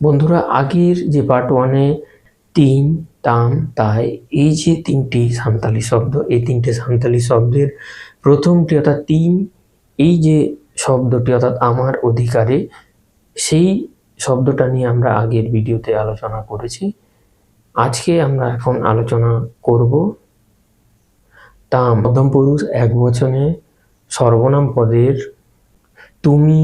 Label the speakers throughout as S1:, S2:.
S1: বন্ধুরা, আগের যে পার্ট ওয়ানে তিন, তাম, তাই, এই যে তিনটি সান্তালি শব্দ, এই তিনটে সান্তালি শব্দের প্রথমটি অর্থাৎ তিন, এই যে শব্দটি অর্থাৎ আমার অধিকারে, সেই শব্দটা নিয়ে আমরা আগের ভিডিওতে আলোচনা করেছি। আজকে আমরা এখন আলোচনা করব তাম মধ্যম পুরুষ এক বচনে সর্বনাম পদের তুমি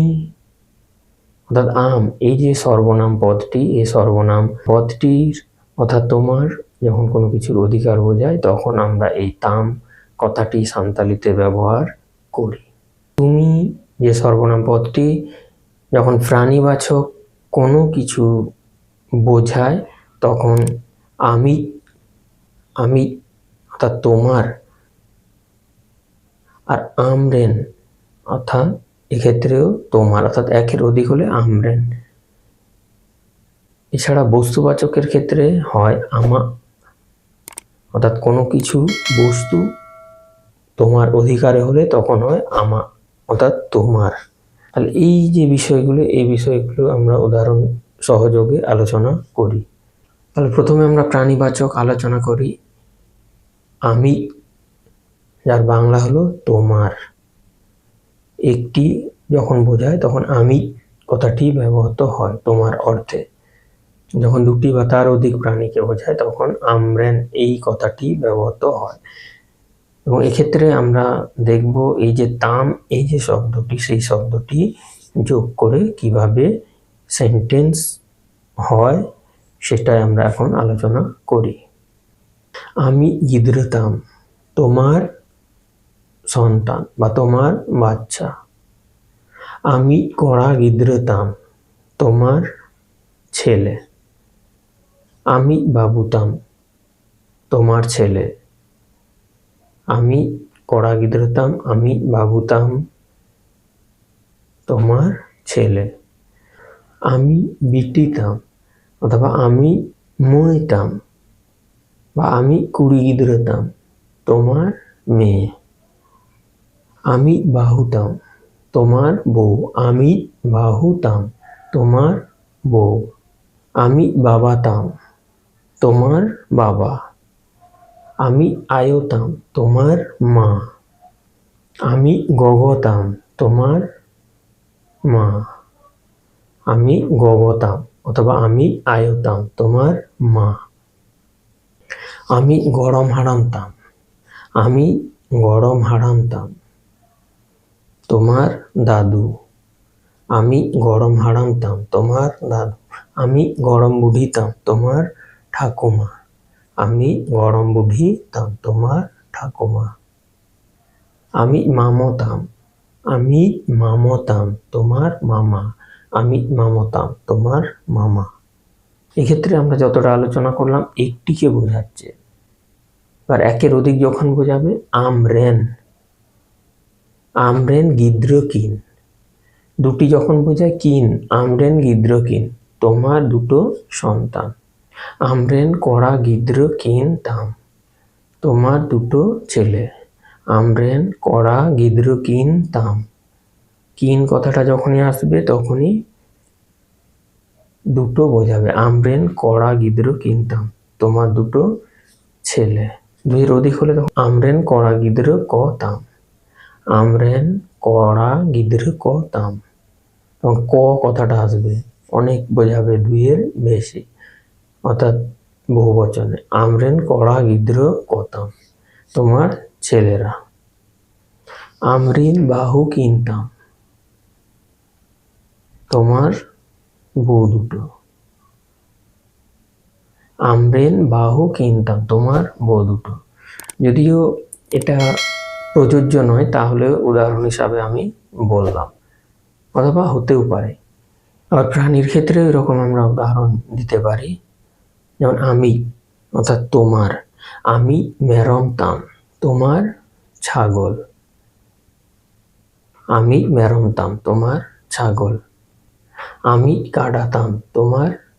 S1: অর্থাৎ আম, এই যে সর্বনাম পদটি, এই সর্বনাম পদটির অর্থাৎ তোমার, যখন কোনো কিছুর অধিকার বোঝায়, তখন আমরা এই তাম কথাটি সান্তালিতে ব্যবহার করি। তুমি যে সর্বনাম পদটি, যখন প্রাণীবাচক কোনো কিছু বোঝায়, তখন আমি আমি, অর্থাৎ তোমার, আর আমরেন, অর্থাৎ এক্ষেত্রেও তোমার, অর্থাৎ একের অধিক হলে আমরেন। এছাড়া বস্তুবাচকের ক্ষেত্রে হয় আমা, অর্থাৎ কোনো কিছু, বস্তু তোমার অধিকারে হলে তখন হয় আমা, অর্থাৎ তোমার। তাহলে এই যে বিষয়গুলো, এই বিষয়গুলো আমরা উদাহরণ সহযোগে আলোচনা করি। তাহলে প্রথমে আমরা প্রাণীবাচক আলোচনা করি। আমি, যার বাংলা হলো তোমার। একটি যখন বোঝায়, তখন আমি কথাটি ব্যবহৃত হয় তোমার অর্থে। যখন দুটি বা তার অধিক প্রাণীকে বোঝায়, তখন আমরেন এই কথাটি ব্যবহৃত হয়। এবং এক্ষেত্রে আমরা দেখব এই যে তাম, এই যে শব্দটি, সেই শব্দটি যোগ করে কীভাবে সেন্টেন্স হয়, সেটাই আমরা এখন আলোচনা করি। আমি ইদ্রতাম তোমার সন্তান বা তোমার বাচ্চা। আমি কড়া গিদ্রতাম তোমার ছেলে। আমি বাবুতাম তোমার ছেলে। আমি কড়া গিদ্রতাম, আমি বাবুতাম তোমার ছেলে। আমি বিটিতাম অথবা আমি মইতাম বা আমি কুড়ি গিদ্রতাম তোমার মেয়ে। আমি বাহুতাম, তোমার বউ। আমি বাহুতাম, তোমার বউ। আমি বাবাতাম, তোমার বাবা। আমি আয়তাম, তোমার মা। আমি গগতাম, তোমার মা। আমি গগতাম, অথবা আমি আয়তাম, তোমার মা। আমি গরম হারামতাম। আমি গরম হারামতাম। তোমার দাদু। আমি গরম হারামতাম, তোমার দাদু। আমি গরম বুঝিতাম তোমার ঠাকুমা। আমি গরম বুঝিতাম তোমার ঠাকুমা। আমি মামতাম আমি মামতাম, তোমার মামা। আমি মামতাম, তোমার মামা। এক্ষেত্রে আমরা যতটা আলোচনা করলাম, একটিকে বোঝাচ্ছে। এবার একের অধিক যখন বোঝাবে আমরেন আমরেন গিদ্র কিন। দুটি যখন বোঝায় কিন, আমরেন গিদ্র কিন, তোমার দুটো সন্তান। আমরেন কড়া গিদ্র কিন তাম, তোমার দুটো ছেলে। আমরেন কড়া গিদ্র কিন তাম। কিন কথাটা যখনই আসবে, তখনই দুটো বোঝাবে। আমরেন কড়া গিদ্র কিনতাম তোমার দুটো ছেলে। দুইয়ের অধিক হলে তখন আমরেন কড়া গিদ্র ক তাম। আমরেন, কড়া, গিদ্র, ক, তাম। তখন ক কথাটা আসবে, অনেক বোঝাবে দুইয়ের বেশি। অর্থাৎ বহু বচনে, আমরেন, কড়া, গিদ্র কতাম তোমার ছেলেরা। আমরিন, বাহু কিনতাম তোমার বউ দুটো। আমরেন, বাহু কিনতাম তোমার বউ দুটো। যদিও এটা প্রযোজ্য নয়, তাহলে উদাহরণ হিসাবে আমি বললাম। অথবা হতেও পারে। আবার প্রাণীর ক্ষেত্রে এরকম আমরা উদাহরণ দিতে পারি। যেমন আমি, অর্থাৎ তোমার। আমি মেরমতাম তোমার ছাগল। আমি মেরমতাম তোমার ছাগল। আমি কাটাতাম তোমার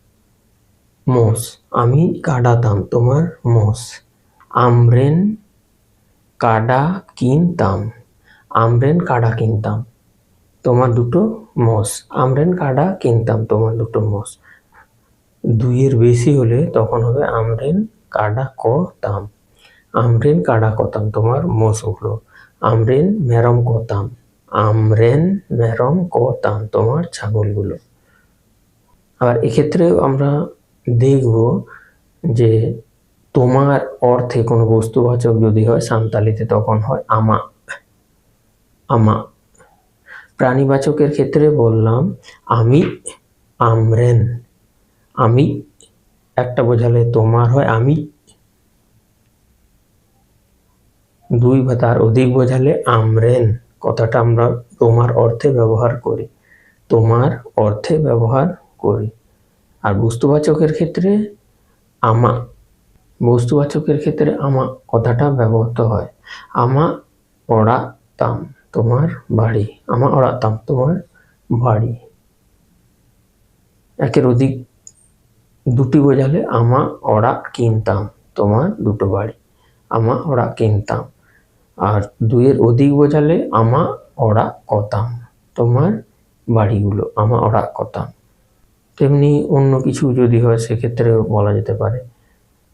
S1: মোষ। আমি কাটাতাম তোমার মোষ। আমরেন কাডা কিনতাম, আমরেন কাডা কিনতাম। তোমার দুটো মোষ, আমরেন কাডা কিনতাম, তোমার দুটো মোষ। দুইয়ের বেশি হলে তখন হবে আমরেন কাডা কতাম। তাম আমরেন কাডা কতাম, তোমার মোষগুলো আমরেন মেরম কতাম, আমরেন মেরম কতাম, তোমার ছাগলগুলো। আর এক্ষেত্রেও আমরা দেখব যে তোমার অর্থে কোনো বস্তুবাচক যদি হয়, সান্তালিতে তখন হয় আমা। আমা। প্রাণীবাচকের ক্ষেত্রে বললাম, আমি আমরেন। আমি একটা বোঝালে তোমার হয় আমি। দুই বা তার অধিক বোঝালে আমরেন। কথাটা আমরা তোমার অর্থে ব্যবহার করি। তোমার অর্থে ব্যবহার করি। আর বস্তুবাচকের ক্ষেত্রে আমা। বস্তুবাচকের ক্ষেত্রে আমা কথাটা ব্যবহৃত হয়। আমা অড়াতাম তোমার বাড়ি। আমা অড়াতাম তোমার বাড়ি। একের অধিক দুটি বোঝালে আমা অড়া কিনতাম তোমার দুটো বাড়ি। আমা অড়া কিনতাম। আর দুইয়ের অধিক বোঝালে আমা অড়া কতাম তোমার বাড়িগুলো। আমা অড়া কতাম। তেমনি অন্য কিছু যদি হয় সেক্ষেত্রেও বলা যেতে পারে।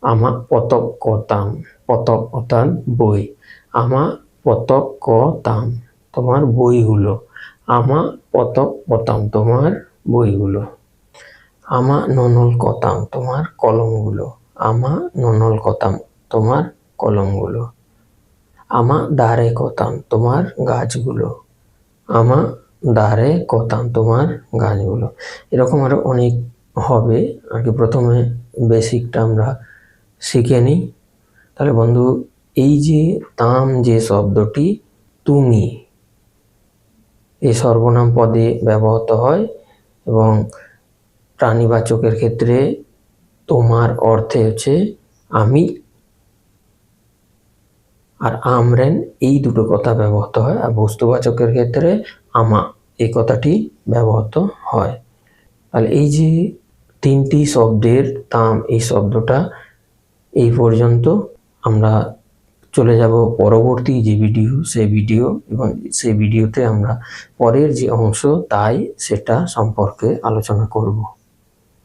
S1: আমা পতক কতাম পতক অর্থাৎ বই আমা পতক কতাম তোমার বইগুলো আমা পতক কতাম তোমার বইগুলো আমা ননল কতাম তোমার কলমগুলো আমা ননল কতাম তোমার কলমগুলো আমা দারে কতাম তোমার গাছগুলো আমা দারে কতাম তোমার গাছগুলো এরকম আরও অনেক হবে। আর কি প্রথমে বেসিকটা আমরা শিখে নিই। তাহলে বন্ধু, এই যে তাম যে শব্দটি, তুমি এই সর্বনাম পদে ব্যবহৃত হয় এবং প্রাণীবাচকের ক্ষেত্রে তোমার অর্থে হচ্ছে আমি আর আমরেন, এই দুটো কথা ব্যবহৃত হয়। আর বস্তুবাচকের ক্ষেত্রে আমা, এই কথাটি ব্যবহৃত হয়। তাহলে এই যে তিনটি শব্দের তাম, এই শব্দটা এই পর্যন্ত আমরা চলে যাব পরবর্তী যে ভিডিও সে ভিডিও এবং সে ভিডিওতে আমরা পরের যে অংশ, তাই সেটা সম্পর্কে আলোচনা করব।